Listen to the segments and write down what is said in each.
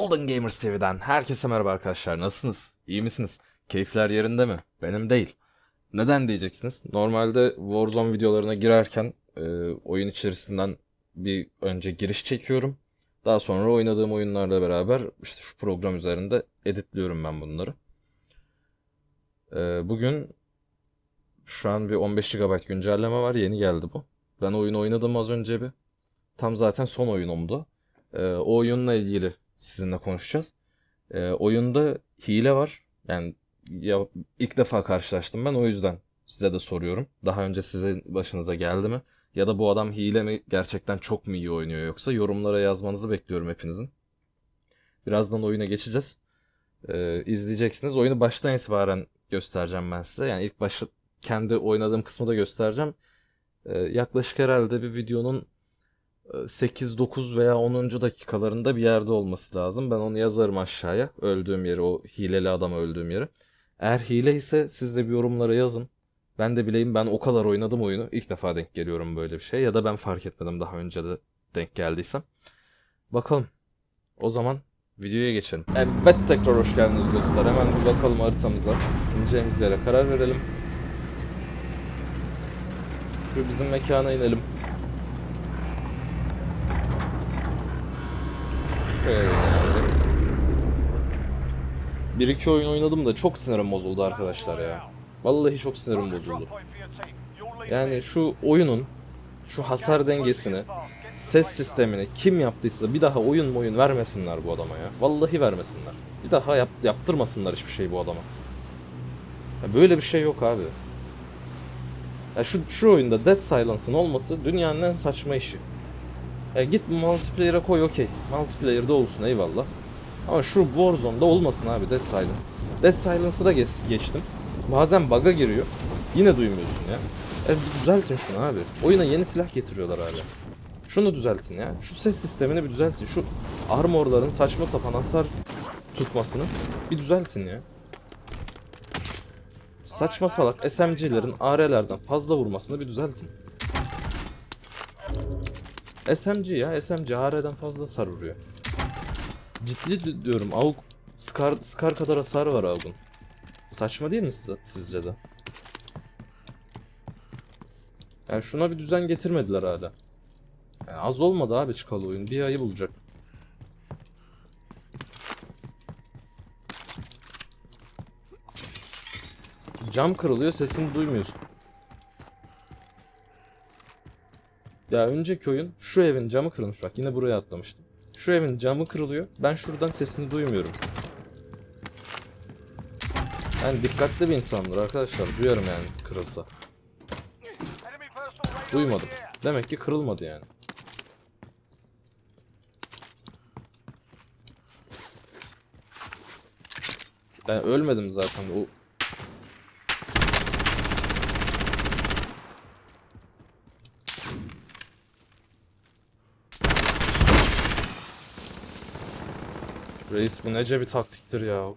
Golden Gamers TV'den herkese merhaba arkadaşlar. Nasılsınız? İyi misiniz? Keyifler yerinde mi? Benim değil. Neden diyeceksiniz? Normalde Warzone videolarına girerken e, oyun içerisinden bir önce giriş çekiyorum. Daha sonra oynadığım oyunlarla beraber işte şu program üzerinde editliyorum ben bunları. E, bugün şu an bir 15 GB güncelleme var. Yeni geldi bu. Ben oyunu oynadım az önce bir. Tam zaten son oyunumdu. Ee, o oyunla ilgili sizinle konuşacağız. Ee, oyunda hile var. Yani ya ilk defa karşılaştım ben o yüzden size de soruyorum. Daha önce sizin başınıza geldi mi? Ya da bu adam hile mi gerçekten çok mu iyi oynuyor yoksa yorumlara yazmanızı bekliyorum hepinizin. Birazdan oyuna geçeceğiz. Ee, izleyeceksiniz. Oyunu baştan itibaren göstereceğim ben size. Yani ilk başta kendi oynadığım kısmı da göstereceğim. Ee, yaklaşık herhalde bir videonun 8-9 veya 10. dakikalarında bir yerde olması lazım. Ben onu yazarım aşağıya. Öldüğüm yeri, o hileli adam öldüğüm yeri. Eğer hile ise siz de bir yorumlara yazın. Ben de bileyim ben o kadar oynadım oyunu. İlk defa denk geliyorum böyle bir şey. Ya da ben fark etmedim daha önce de denk geldiysem. Bakalım. O zaman videoya geçelim. Evet tekrar hoş geldiniz dostlar. Hemen bir bakalım haritamıza. İneceğimiz yere karar verelim. Şu bizim mekana inelim. Evet. Bir iki oyun oynadım da çok sinirim bozuldu arkadaşlar ya. Vallahi çok sinirim bozuldu. Yani şu oyunun şu hasar dengesini, ses sistemini kim yaptıysa bir daha oyun oyun vermesinler bu adama ya. Vallahi vermesinler. Bir daha yap, yaptırmasınlar hiçbir şey bu adama. Ya böyle bir şey yok abi. Ya şu, şu oyunda Dead Silence'ın olması dünyanın en saçma işi. E git multiplayer'a koy okey. Multiplayer'da olsun eyvallah. Ama şu Warzone'da olmasın abi Dead Silence. Dead Silence'ı da geç, geçtim. Bazen bug'a giriyor. Yine duymuyorsun ya. E düzeltin şunu abi. Oyuna yeni silah getiriyorlar hala. Şunu düzeltin ya. Şu ses sistemini bir düzeltin. Şu armorların saçma sapan hasar tutmasını bir düzeltin ya. Saçma salak SMG'lerin AR'lerden fazla vurmasını bir düzeltin. SMG ya SMG AR'den fazla hasar vuruyor. Ciddi di- diyorum AUG Scar, Scar kadar hasar var AUG'un. Saçma değil mi siz- sizce de? Yani şuna bir düzen getirmediler hala. Yani az olmadı abi çıkalı oyun. Bir ayı bulacak. Cam kırılıyor sesini duymuyorsun. Ya önceki oyun şu evin camı kırılmış bak yine buraya atlamıştım. Şu evin camı kırılıyor. Ben şuradan sesini duymuyorum. Yani dikkatli bir insandır arkadaşlar. Duyarım yani kırılsa. Duymadım. Demek ki kırılmadı yani. Ben ölmedim zaten. O Reis bu nece bir taktiktir ya.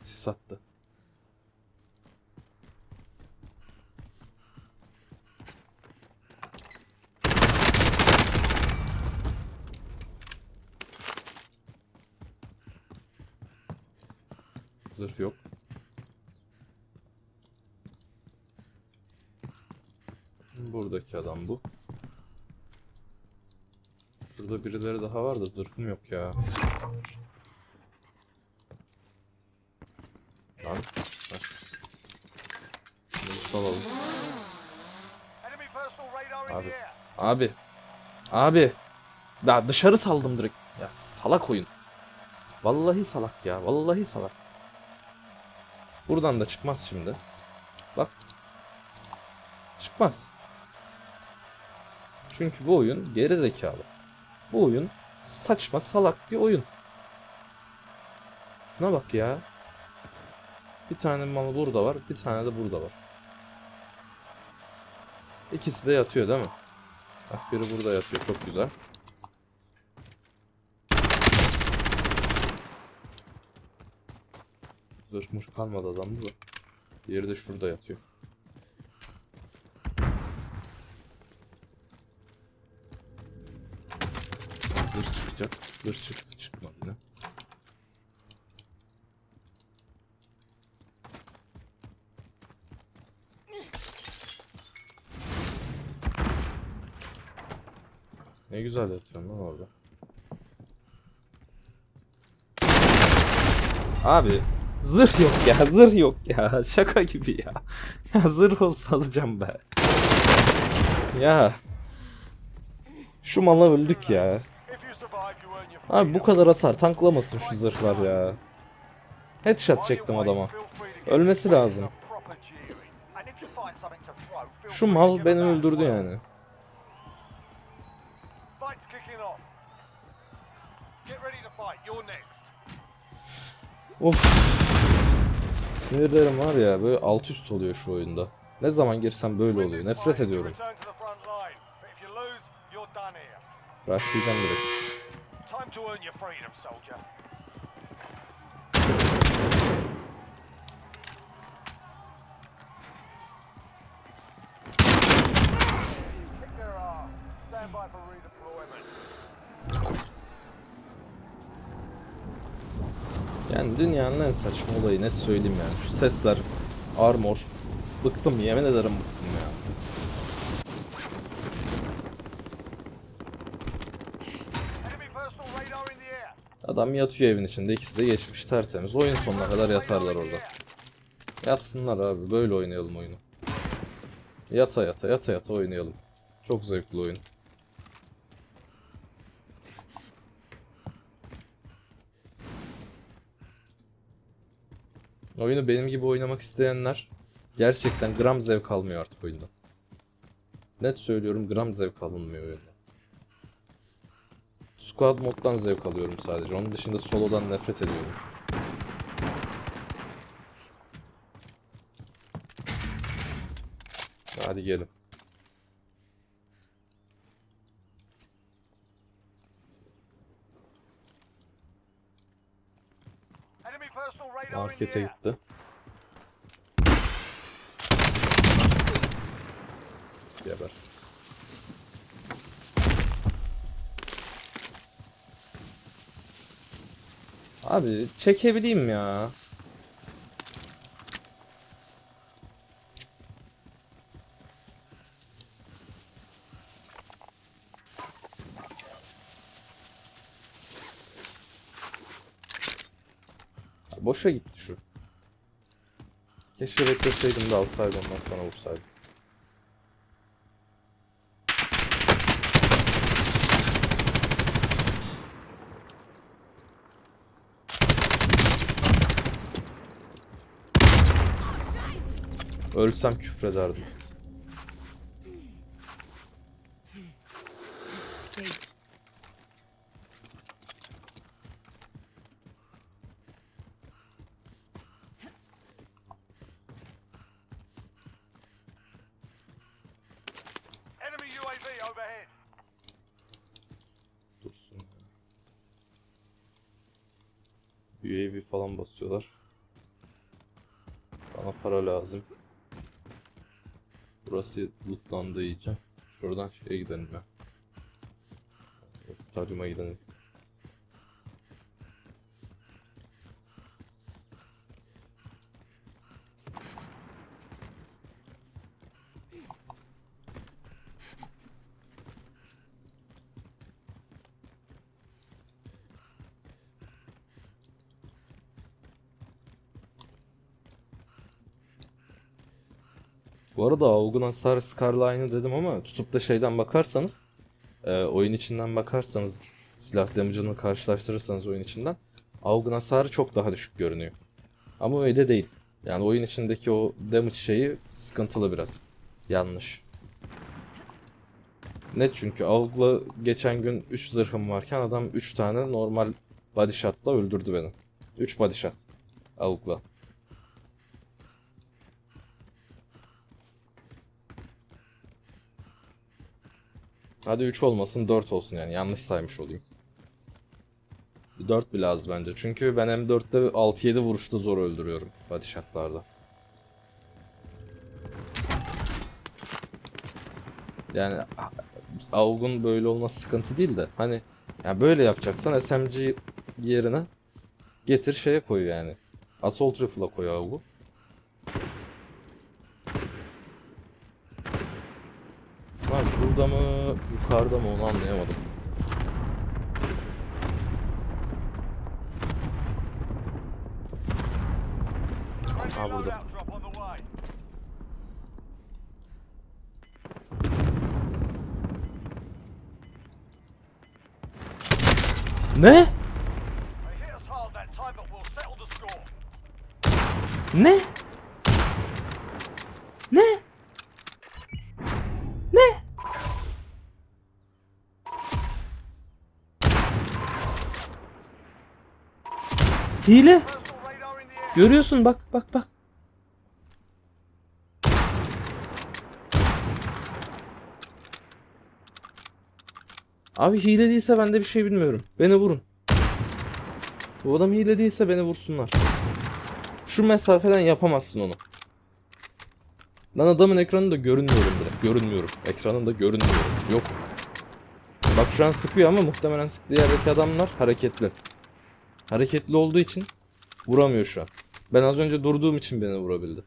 Sis attı. Zırh yok. Buradaki adam bu. Şurada birileri daha var da zırhım yok ya. Lan. Şunu salalım. Abi. Abi. Abi. Ya dışarı saldım direkt. Ya salak oyun. Vallahi salak ya. Vallahi salak. Buradan da çıkmaz şimdi. Bak. Çıkmaz. Çünkü bu oyun geri zekalı. Bu oyun saçma salak bir oyun. Şuna bak ya. Bir tane mal burada var, bir tane de burada var. İkisi de yatıyor değil mi? Bak biri burada yatıyor, çok güzel. Zırh kalmadı adamda da. Diğeri de şurada yatıyor. Zırh çıktı çıkacak. Zırh çık. Çıkmadı yine. Ne güzel yatıyorsun lan orada. Abi zırh yok ya zırh yok ya şaka gibi ya. Ya zırh olsa alacağım be. Ya. Şu mala öldük ya. Abi bu kadar hasar tanklamasın şu zırhlar ya. Headshot çektim adama. Ölmesi lazım. Şu mal beni öldürdü yani. Of. Sinirlerim var ya böyle alt üst oluyor şu oyunda. Ne zaman girsem böyle oluyor. Nefret ediyorum. here. Rushlayacağım direkt. Time to earn your freedom, soldier. Kick their ass. Stand by for redeployment. Yani dünyanın en saçma olayı net söyleyeyim yani. Şu sesler, armor. Bıktım yemin ederim bıktım ya. Adam yatıyor evin içinde. ikisi de geçmiş tertemiz. Oyun sonuna kadar yatarlar orada. Yatsınlar abi. Böyle oynayalım oyunu. Yata yata yata yata oynayalım. Çok zevkli oyun. Oyunu benim gibi oynamak isteyenler gerçekten gram zevk almıyor artık oyunda. Net söylüyorum gram zevk alınmıyor oyunda. Squad moddan zevk alıyorum sadece. Onun dışında solodan nefret ediyorum. Hadi gelin. Markete gitti. Geber. Abi çekebileyim ya. Boşa gitti şu. Keşke bekleseydim de alsaydım ondan sonra vursaydım. Ölsem küfrederdim. Dursun. UAV falan basıyorlar. Bana para lazım. Burası lootlandı iyice. Şuradan şeye gidelim ya. Stadyuma gidelim. Bu arada Augun Hasar Scarline'ı dedim ama tutup da şeyden bakarsanız e, oyun içinden bakarsanız silah damage'ını karşılaştırırsanız oyun içinden Augun hasarı çok daha düşük görünüyor. Ama öyle değil. Yani oyun içindeki o damage şeyi sıkıntılı biraz. Yanlış. Net çünkü AUG'la geçen gün 3 zırhım varken adam 3 tane normal body shot'la öldürdü beni. 3 body shot. AUG'la. Hadi 3 olmasın 4 olsun yani yanlış saymış olayım. 4 bile az bence. Çünkü ben M4'te 6-7 vuruşta zor öldürüyorum body shot'larda. Yani AUG'un böyle olması sıkıntı değil de hani Ya böyle yapacaksan SMG yerine getir şeye koy yani. Assault Rifle'a koy abi bu. Var burada mı yukarıda mı onu anlayamadım. Ah, burada. loadout drop Hile. Görüyorsun bak bak bak. Abi hile değilse ben de bir şey bilmiyorum. Beni vurun. Bu adam hile değilse beni vursunlar. Şu mesafeden yapamazsın onu. Lan adamın ekranında görünmüyorum direkt. Görünmüyorum. Ekranında görünmüyorum. Yok. Bak şu an sıkıyor ama muhtemelen sıktığı yerdeki adamlar hareketli. Hareketli olduğu için vuramıyor şu an. Ben az önce durduğum için beni vurabildi.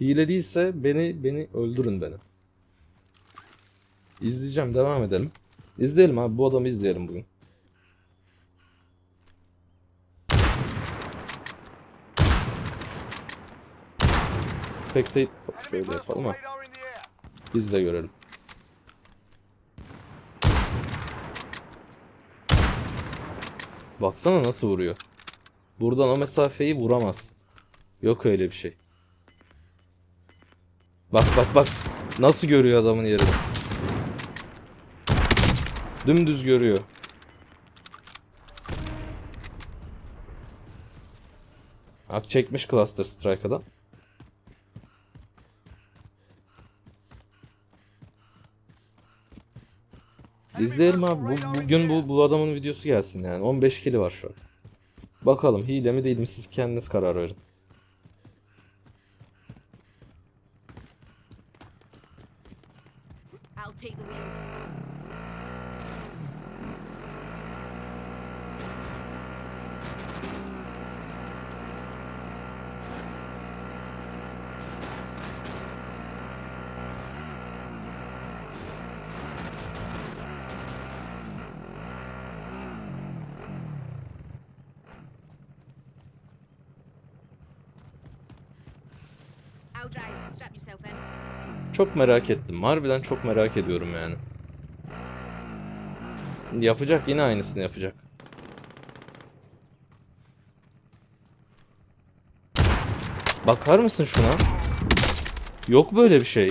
Hile değilse beni beni öldürün beni. İzleyeceğim devam edelim. İzleyelim abi bu adamı izleyelim bugün. Spectate şöyle yapalım ha. Biz de görelim. Baksana nasıl vuruyor. Buradan o mesafeyi vuramaz. Yok öyle bir şey. Bak bak bak. Nasıl görüyor adamın yerini. Dümdüz görüyor. Bak çekmiş Cluster Strike adam. İzleyelim abi. Bu, bugün bu, bu adamın videosu gelsin yani. 15 kili var şu an. Bakalım hile mi değil mi siz kendiniz karar verin. I'll take the wheel. Çok merak ettim. Harbiden çok merak ediyorum yani. Yapacak yine aynısını yapacak. Bakar mısın şuna? Yok böyle bir şey.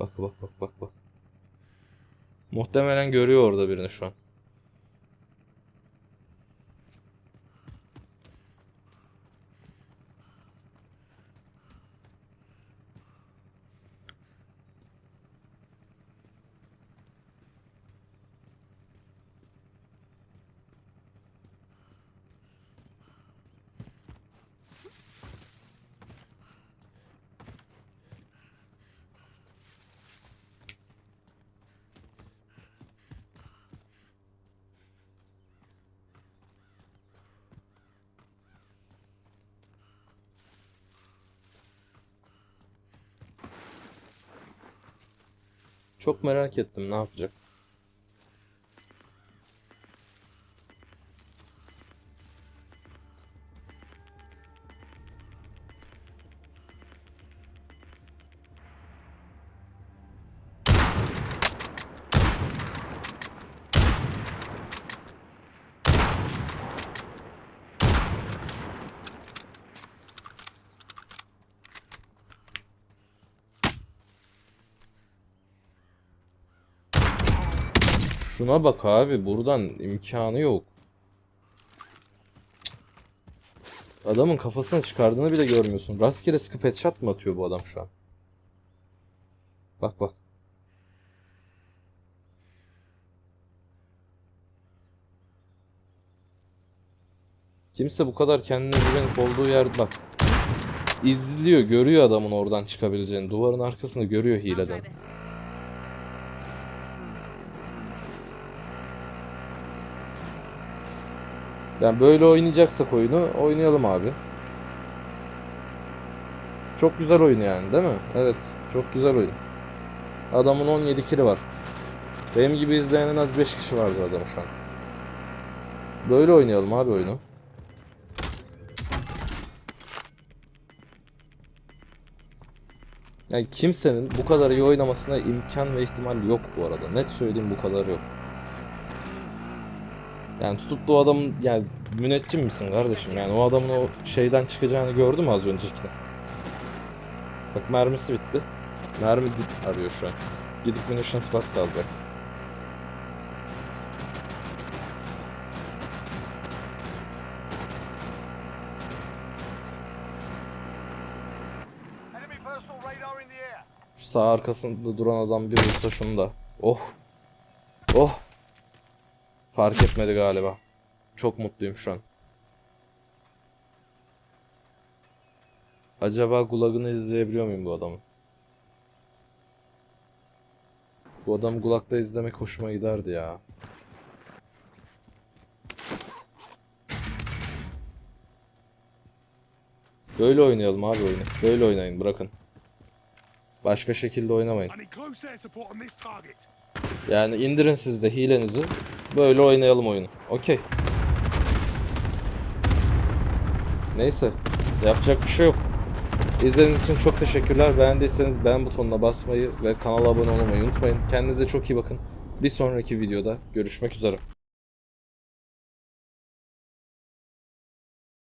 Bak, bak, bak, bak, bak. Muhtemelen görüyor orada birini şu an. Çok merak ettim ne yapacak. Şuna bak abi buradan imkanı yok. Adamın kafasını çıkardığını bile görmüyorsun. Rastgele sıkıp headshot mı atıyor bu adam şu an? Bak bak. Kimse bu kadar kendine güvenip olduğu yerde bak. İzliyor, görüyor adamın oradan çıkabileceğini. Duvarın arkasında görüyor hileden. Yani böyle oynayacaksak oyunu oynayalım abi. Çok güzel oyun yani değil mi? Evet çok güzel oyun. Adamın 17 kili var. Benim gibi izleyen en az 5 kişi vardı adam şu an. Böyle oynayalım abi oyunu. Yani kimsenin bu kadar iyi oynamasına imkan ve ihtimal yok bu arada. Net söyleyeyim bu kadar yok. Yani tutup da o adamın yani müneccim misin kardeşim? Yani o adamın o şeyden çıkacağını gördün mü az öncekine? Bak mermisi bitti. Mermi arıyor şu an. Gidip munitions box alacak. Şu sağ arkasında duran adam bir vursa şunu da. Oh. Oh. Fark etmedi galiba. Çok mutluyum şu an. Acaba Gulag'ını izleyebiliyor muyum bu adamın? Bu adamı Gulag'da izlemek hoşuma giderdi ya. Böyle oynayalım abi oyunu. Böyle oynayın bırakın. Başka şekilde oynamayın. Yani indirin siz de hilenizi. Böyle oynayalım oyunu. Okey. Neyse. Yapacak bir şey yok. İzlediğiniz için çok teşekkürler. Beğendiyseniz beğen butonuna basmayı ve kanala abone olmayı unutmayın. Kendinize çok iyi bakın. Bir sonraki videoda görüşmek üzere.